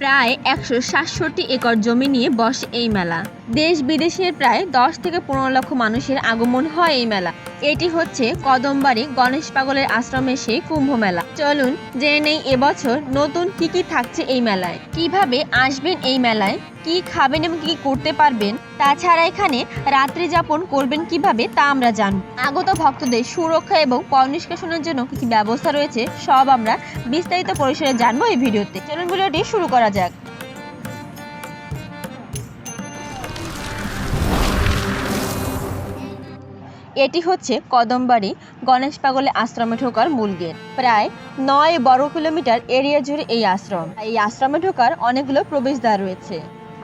প্রায় একশো সাতষট্টি একর জমি নিয়ে বসে এই মেলা। দেশ বিদেশের প্রায় দশ থেকে পনেরো লক্ষ মানুষের আগমন হয় এই মেলা। এটি হচ্ছে কদমবাড়ি গণেশ পাগলের আশ্রমে সেই কুম্ভ মেলা। চলুন জেনে নেই এবছর নতুন কি কি থাকছে এই মেলায়। কীভাবে আসবেন এই মেলায়? কি খাবেন এবং কি করতে পারবেন? তাছাড়া এখানে রাত্রি যাপন করবেন কীভাবে তা আমরা জানব। আগত ভক্তদের সুরক্ষা এবং পয় নিষ্কাশনের জন্য কি কি ব্যবস্থা রয়েছে, সব আমরা বিস্তারিত পরিসরে জানব এই ভিডিওতে। চলুন ভিডিওটি শুরু করা যাক। এটি হচ্ছে কদমবাড়ি গণেশ পাগলে আশ্রমে ঢোকার মূল গেট। প্রায় নয় বর্গ কিলোমিটার এরিয়া জুড়ে এই আশ্রম। এই আশ্রমে ঢোকার অনেকগুলো প্রবেশদ্বার রয়েছে।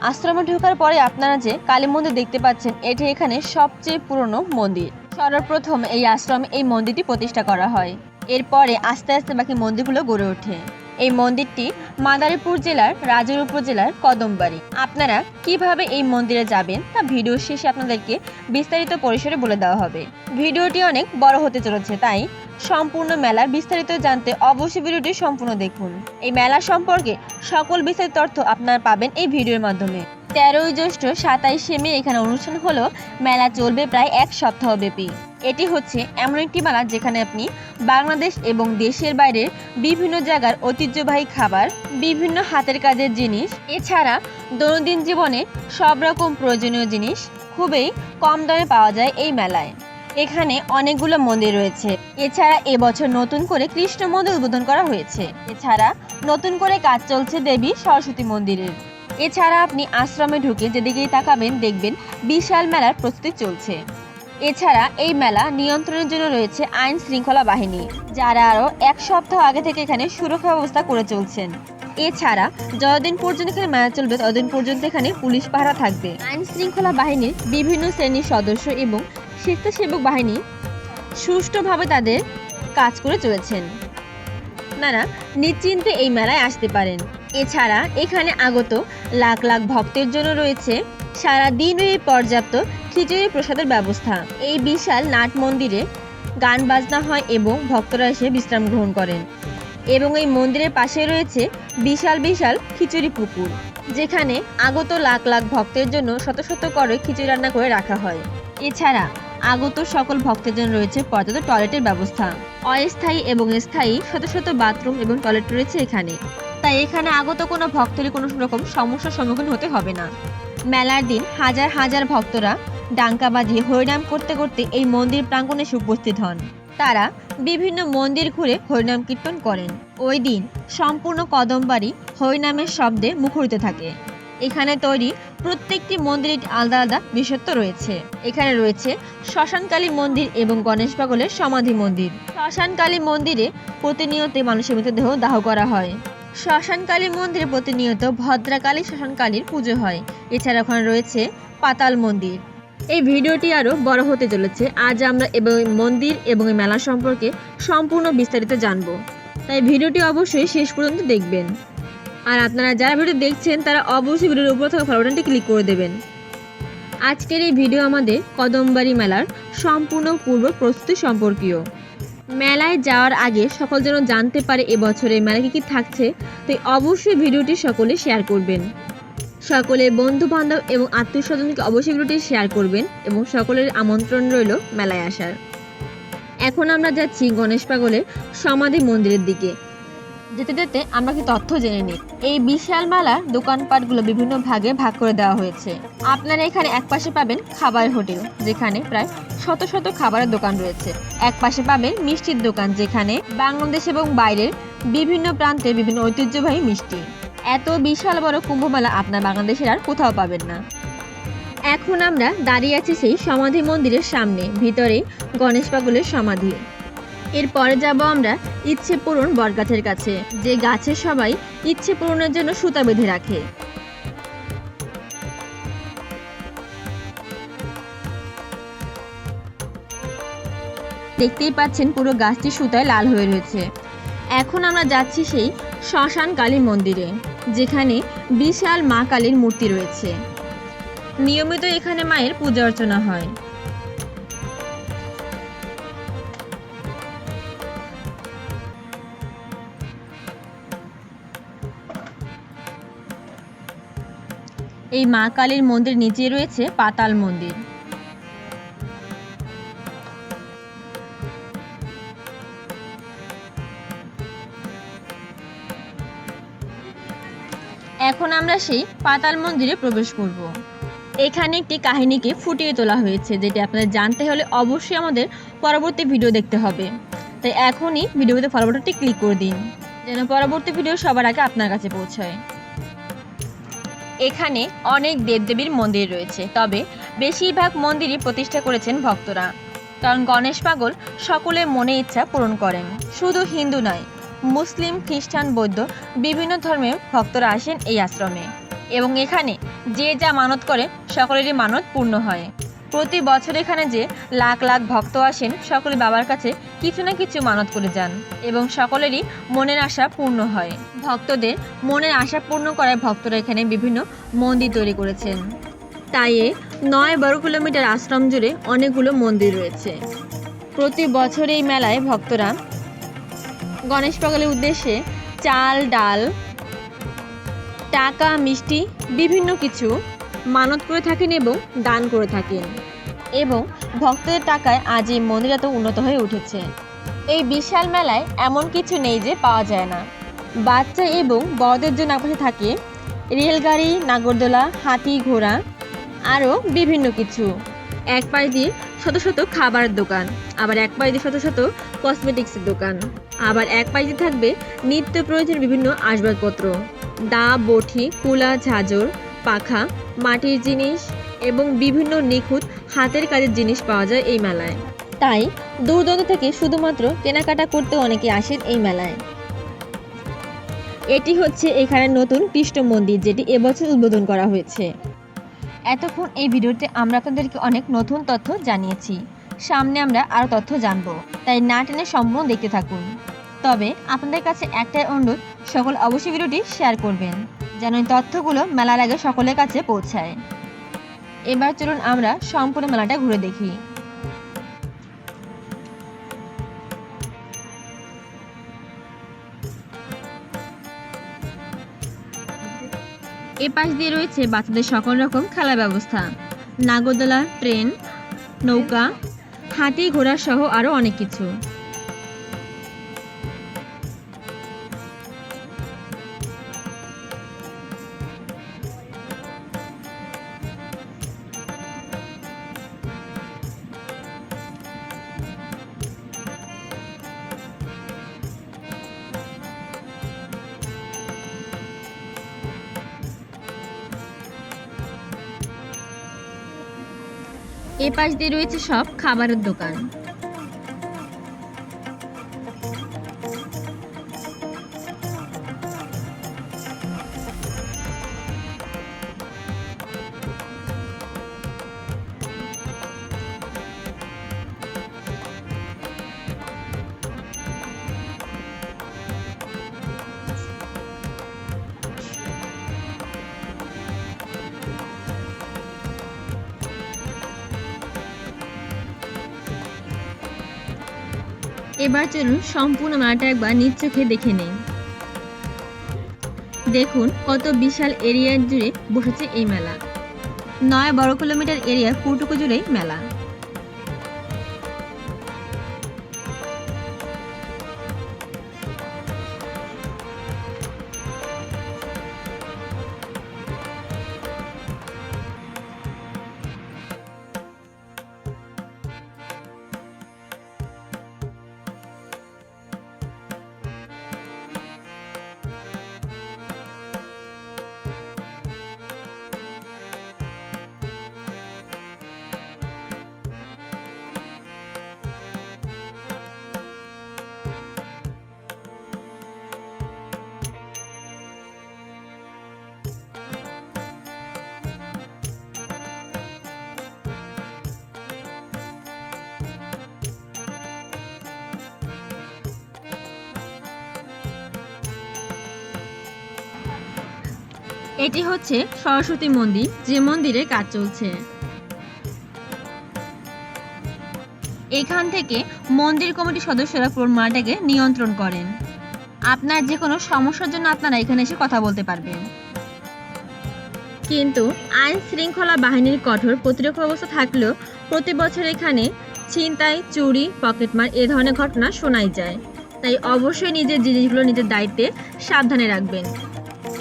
আশ্রমে ঢোকার পরে আপনারা যে কালী মন্দির দেখতে পাচ্ছেন, এটি এখানে সবচেয়ে পুরনো মন্দির। সর্বপ্রথম এই আশ্রমে এই মন্দিরটি প্রতিষ্ঠা করা হয়। এরপরে আস্তে আস্তে বাকি মন্দিরগুলো গড়ে ওঠে। এই মন্দিরটি মাদারীপুর জেলার রাজুর উপজেলার কদমবাড়ি। আপনারা কীভাবে এই মন্দিরে যাবেন তা ভিডিও শেষে আপনাদেরকে বিস্তারিত পরিসরে বলে দেওয়া হবে। ভিডিওটি অনেক বড় হতে চলেছে, তাই সম্পূর্ণ মেলার বিস্তারিত জানতে অবশ্যই ভিডিওটি সম্পূর্ণ দেখুন। এই মেলা সম্পর্কে সকল বিস্তারিত তথ্য আপনারা পাবেন এই ভিডিওর মাধ্যমে। তেরোই জ্যৈষ্ঠ সাতাইশে মে এখানে অনুষ্ঠান হলো। মেলা চলবে প্রায় এক সপ্তাহ ব্যাপী। এটি হচ্ছে এমন একটি মেলা যেখানে আপনি বাংলাদেশ এবং দেশের বাইরের বিভিন্ন জায়গার ঐতিহ্যবাহী খাবার, বিভিন্ন হাতের কাজের জিনিস, এছাড়া দৈনন্দিন জীবনে সব রকম প্রয়োজনীয় জিনিস খুবই কম দামে পাওয়া যায় এই মেলায়। এখানে অনেকগুলো মন্দির রয়েছে। এছাড়া এবছর নতুন করে কৃষ্ণ মন্দির উদ্বোধন করা হয়েছে। এছাড়া নতুন করে কাজ চলছে দেবী সরস্বতী মন্দিরের। এছাড়া আপনি আশ্রমে ঢুকে যেদিকেই তাকাবেন দেখবেন বিশাল মেলার প্রস্তুতি চলছে। এছাড়া এই মেলা নিয়ন্ত্রণের জন্য রয়েছে আইন শৃঙ্খলা বাহিনী, যারা আরও এক সপ্তাহ আগে থেকে এখানে সুরক্ষা ব্যবস্থা করে চলছেন। এছাড়া যতদিন পর্যন্ত এখানে মেলা চলবে, ততদিন পর্যন্ত এখানে পুলিশ পাহারা থাকবে। আইন শৃঙ্খলা বাহিনীর বিভিন্ন শ্রেণির সদস্য এবং স্বেচ্ছাসেবক বাহিনী সুষ্ঠুভাবে তাদের কাজ করে চলেছেন। আপনারা নিশ্চিন্তে এই মেলায় আসতে পারেন। এছাড়া এখানে আগত লাখ লাখ ভক্তের জন্য রয়েছে সারা দিনই পর্যাপ্ত খিচুড়ি প্রসাদের ব্যবস্থা। এই বিশাল নাট মন্দিরে গান বাজনা হয় এবং ভক্তরা এসে বিশ্রাম গ্রহণ করেন। এবং এই মন্দিরের পাশে রয়েছে বিশাল বিশাল খিচুড়ি পুকুর, যেখানে আগত লাখ লাখ ভক্তের জন্য শত শত করে খিচুড়ি রান্না করে রাখা হয়। এছাড়া আগত সকল ভক্তের জন্য রয়েছে পর্যাপ্ত টয়লেটের ব্যবস্থা। অস্থায়ী এবং স্থায়ী শত শত বাথরুম এবং টয়লেট রয়েছে এখানে। তাই এখানে আগত কোনো ভক্তেরই কোনো রকম সমস্যার সম্মুখীন হতে হবে না। মেলার দিন হাজার হাজার ভক্তরা ডাঙ্কা বাজিয়ে হরিনাম করতে করতে এই মন্দির প্রাঙ্গণে উপস্থিত হন। তারা বিভিন্ন মন্দির ঘুরে হরিনাম কীর্তন করেন। ওই দিন সম্পূর্ণ কদমবাড়ি হরিনামের শব্দে মুখরিত থাকে। এখানে তৈরি প্রত্যেকটি মন্দিরে আলাদা আলাদা বিশেষত্ব রয়েছে। এখানে রয়েছে শ্মশানকালী মন্দির এবং গণেশ পাগলের সমাধি মন্দির। শ্মশানকালী মন্দিরে প্রতিনিয়ত মানুষের মৃতদেহ দাহ করা হয়। শ্মশানকালী মন্দিরে প্রতিনিয়ত ভদ্রাকালী শ্মশানকালীর পুজো হয়। এছাড়া ওখানে রয়েছে পাতাল মন্দির। এই ভিডিওটি আরও বড় হতে চলেছে। আজ আমরা এবং মন্দির এবং এই মেলা সম্পর্কে সম্পূর্ণ বিস্তারিত জানব। তাই ভিডিওটি অবশ্যই শেষ পর্যন্ত দেখবেন। আর আপনারা যারা ভিডিও দেখছেন, তারা অবশ্যই ভিডিওর উপর থাকা ফলো ক্লিক করে দেবেন। আজকের এই ভিডিও আমাদের কদমবাড়ি মেলার সম্পূর্ণ পূর্ব প্রস্তুতি সম্পর্কীয়। মেলায় যাওয়ার আগে সকল যেন জানতে পারে এবছরে মেলায় কী কী থাকছে, তাই অবশ্যই ভিডিওটি সকলে শেয়ার করবেন। সকলে বন্ধু বান্ধব এবং আত্মীয় স্বজনকে অবশ্যই ভিডিওটি শেয়ার করবেন এবং সকলের আমন্ত্রণ রইল মেলায় আসার। এখন আমরা যাচ্ছি গণেশ পাগলের সমাধি মন্দিরের দিকে। যেতে যেতে আমরা কি তথ্য জেনে নিই। এই বিশাল মেলার দোকানপাটগুলো বিভিন্ন ভাগে ভাগ করে দেওয়া হয়েছে। আপনারা এখানে এক পাশে পাবেন খাবার হোটেল, যেখানে প্রায় শত শত খাবারের দোকান রয়েছে। এক পাশে পাবেন মিষ্টির দোকান, যেখানে বাংলাদেশ এবং বাইরের বিভিন্ন প্রান্তে বিভিন্ন ঐতিহ্যবাহী মিষ্টি। এত বিশাল বড় কুম্ভ মেলা আপনার বাংলাদেশের আর কোথাও পাবেন না। এখন আমরা দাঁড়িয়ে আছি সেই সমাধি মন্দিরের সামনে, ভিতরে গণেশ পাগলের সমাধি। এরপরে যাব আমরা ইচ্ছে পূরণ বটগাছের কাছে, যে গাছে সবাই ইচ্ছে পূরণের জন্য সুতা বেঁধে রাখে। দেখতেই পাচ্ছেন পুরো গাছটি সুতায় লাল হয়ে রয়েছে। এখন আমরা যাচ্ছি সেই শ্মশান কালী মন্দিরে, যেখানে বিশাল মা কালীর মূর্তি রয়েছে। নিয়মিত এখানে মায়ের পূজা অর্চনা হয়। এই মা কালীর মন্দির নিচে রয়েছে, পাতাল মন্দির। এখন আমরা সেই পাতাল মন্দিরে প্রবেশ করব। এখানে একটি কাহিনীকে ফুটিয়ে তোলা হয়েছে, যেটি আপনাদের জানতে হলে অবশ্যই আমাদের পরবর্তী ভিডিও দেখতে হবে। তাই এখনই ভিডিওতে ফলো বাটনটি ক্লিক করে দিন, যেন পরবর্তী ভিডিও সবার আগে আপনার কাছে পৌঁছায়। এখানে অনেক দেবদেবীর মন্দির রয়েছে, তবে বেশিরভাগ মন্দিরই প্রতিষ্ঠা করেছেন ভক্তরা। কারণ গণেশ পাগল সকলের মনে ইচ্ছা পূরণ করেন। শুধু হিন্দু নয়, মুসলিম, খ্রিস্টান, বৌদ্ধ বিভিন্ন ধর্মের ভক্তরা আসেন এই আশ্রমে। এবং এখানে যে যা মানত করে, সকলেরই মানত পূর্ণ হয়। প্রতি বছর এখানে যে লাখ লাখ ভক্ত আসেন, সকলে বাবার কাছে কিছু না কিছু মানত করে যান এবং সকলেরই মনের আশা পূর্ণ হয়। ভক্তদের মনের আশা পূর্ণ করায় ভক্তরা এখানে বিভিন্ন মন্দির তৈরি করেছেন। তাই নয় বারো কিলোমিটার আশ্রম জুড়ে অনেকগুলো মন্দির রয়েছে। প্রতি বছর এই মেলায় ভক্তরা গণেশ পাগলের উদ্দেশ্যে চাল, ডাল, টাকা, মিষ্টি, বিভিন্ন কিছু মানত করে থাকেন এবং দান করে থাকেন। এবং ভক্তদের টাকায় আজ এই মন্দির এত উন্নত হয়ে উঠেছে। এই বিশাল মেলায় এমন কিছু নেই যে পাওয়া যায় না। বাচ্চা এবং বড়দের জন্য পাশে থাকে রেলগাড়ি, নাগরদোলা, হাতি, ঘোড়া, আরও বিভিন্ন কিছু। এক পাশ দিয়ে শত শত খাবারের দোকান, আবার এক পাশ দিয়ে শত শত কসমেটিক্সের দোকান, আবার এক পাশ দিয়ে থাকবে নিত্য প্রয়োজনীয় বিভিন্ন আসবাবপত্র। দা, বটি, কুলা, ঝাঁঝর পাখা, মাটির জিনিস এবং বিভিন্ন নিখুঁত হাতের কাজের জিনিস পাওয়া যায় এই মেলায়। তাই দূর দূরান্ত থেকে শুধুমাত্র কেনাকাটা করতে অনেকে আসেন এই মেলায়। এটি হচ্ছে এখানে নতুন কৃষ্ণ মন্দির, যেটি এবছর উদ্বোধন করা হয়েছে। এতক্ষণ এই ভিডিওতে আমরা আপনাদেরকে অনেক নতুন তথ্য জানিয়েছি। সামনে আমরা আরও তথ্য জানব, তাই না টেনে সম্পূর্ণ দেখতে থাকুন। তবে আপনাদের কাছে একটাই অনুরোধ, সকল অবশ্যই ভিডিওটি শেয়ার করবেন। যেন এই তথ্যগুলো মেলার আগে সকলের কাছে পৌঁছায়। এবার চলুন আমরা সম্পূর্ণ মেলাটা ঘুরে দেখি। এ পাশ দিয়ে রয়েছে বাচ্চাদের সকল রকম খেলার ব্যবস্থা। নাগরদোলা, ট্রেন, নৌকা, হাতি ঘোড়া সহ আরও অনেক কিছু। এ পাশ দিয়ে রয়েছে সব খাবারের দোকান। এবার চলুন সম্পূর্ণ মেলাটা একবার নিজ চোখে দেখে নেই। দেখুন কত বিশাল এরিয়া জুড়ে বসেছে এই মেলা। নয় বারো কিলোমিটার এরিয়া কুটুকু জুড়েই মেলা। এটি হচ্ছে সরস্বতী মন্দির, যে মন্দিরে কাজ চলছে। এখান থেকে মন্দির কমিটির সদস্যরা পুরো মাটাকে নিয়ন্ত্রণ করেন। আপনার যে কোনো সমস্যার জন্য আপনারা এখানে এসে কথা বলতে পারবেন। কিন্তু আইন শৃঙ্খলা বাহিনীর কঠোর প্রতিরক্ষা ব্যবস্থা থাকলেও প্রতি বছর এখানে ছিনতাই, চুরি, পকেটমার এ ধরনের ঘটনা শোনাই যায়। তাই অবশ্যই নিজের জিনিসগুলো নিজের দায়িত্বে সাবধানে রাখবেন।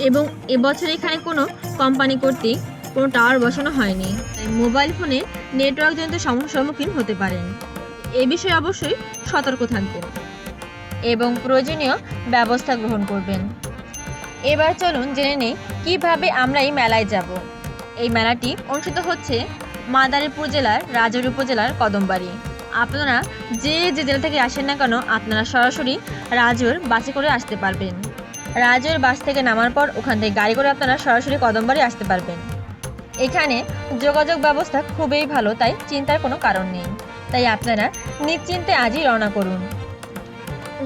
এবং এবছর এখানে কোনো কোম্পানি কর্তৃক কোনো টাওয়ার বসানো হয়নি। তাই মোবাইল ফোনে নেটওয়ার্কজনিত সমস্যার সম্মুখীন হতে পারেন। এ বিষয়ে অবশ্যই সতর্ক থাকবেন এবং প্রয়োজনীয় ব্যবস্থা গ্রহণ করবেন। এবার চলুন জেনে নেই কীভাবে আমরা এই মেলায় যাব। এই মেলাটি অনুষ্ঠিত হচ্ছে মাদারীপুর জেলার রাজৌরি উপজেলার কদমবাড়ি। আপনারা যে যে জেলা থেকে আসেন না কেন, আপনারা সরাসরি রাজৌর বাসে করে আসতে পারবেন। রাজৌর বাস থেকে নামার পর ওখান থেকে গাড়ি করে আপনারা সরাসরি কদমবাড়ি আসতে পারবেন। এখানে যোগাযোগ ব্যবস্থা খুবই ভালো, তাই চিন্তার কোনো কারণ নেই। তাই আপনারা নিশ্চিন্তে আজই রওনা করুন।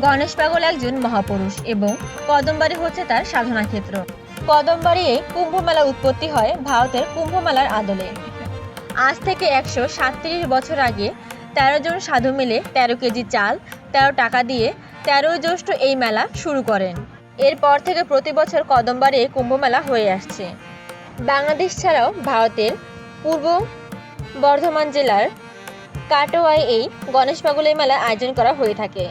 গণেশ পাগল একজন মহাপুরুষ এবং কদমবাড়ি হচ্ছে তার সাধনা ক্ষেত্র। কদমবাড়ি কুম্ভ মেলা উৎপত্তি হয় ভারতের কুম্ভ মেলার আদলে। আজ থেকে একশো সাতত্রিশ বছর আগে তেরো জন সাধু মিলে তেরো কেজি চাল, তেরো টাকা দিয়ে তেরোই জ্যৈষ্ঠ এই মেলা শুরু করেন। এরপর থেকে প্রতি বছর কদমবাড়ি এই কুম্ভ মেলা হয়ে আসছে। বাংলাদেশ ছাড়াও ভারতের পূর্ব বর্ধমান জেলার কাটোয়ায় এই গণেশ পাগল এই মেলা আয়োজন করা হয়ে থাকে।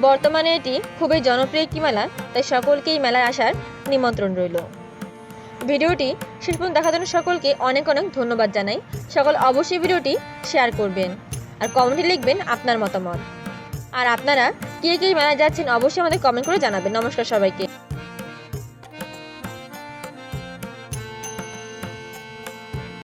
বর্তমানে এটি খুবই জনপ্রিয় একটি মেলা, তাই সকলকে এই মেলায় আসার নিমন্ত্রণ রইল। ভিডিওটি শেষ দেখার জন্য সকলকে অনেক অনেক ধন্যবাদ জানাই। সকল অবশ্যই ভিডিওটি শেয়ার করবেন। আর কমেন্টে লিখবেন আপনার মতামত। আর আপনারা কে কে মেলায় যাচ্ছেন অবশ্যই আমাদের কমেন্ট করে জানাবেন। নমস্কার সবাইকে।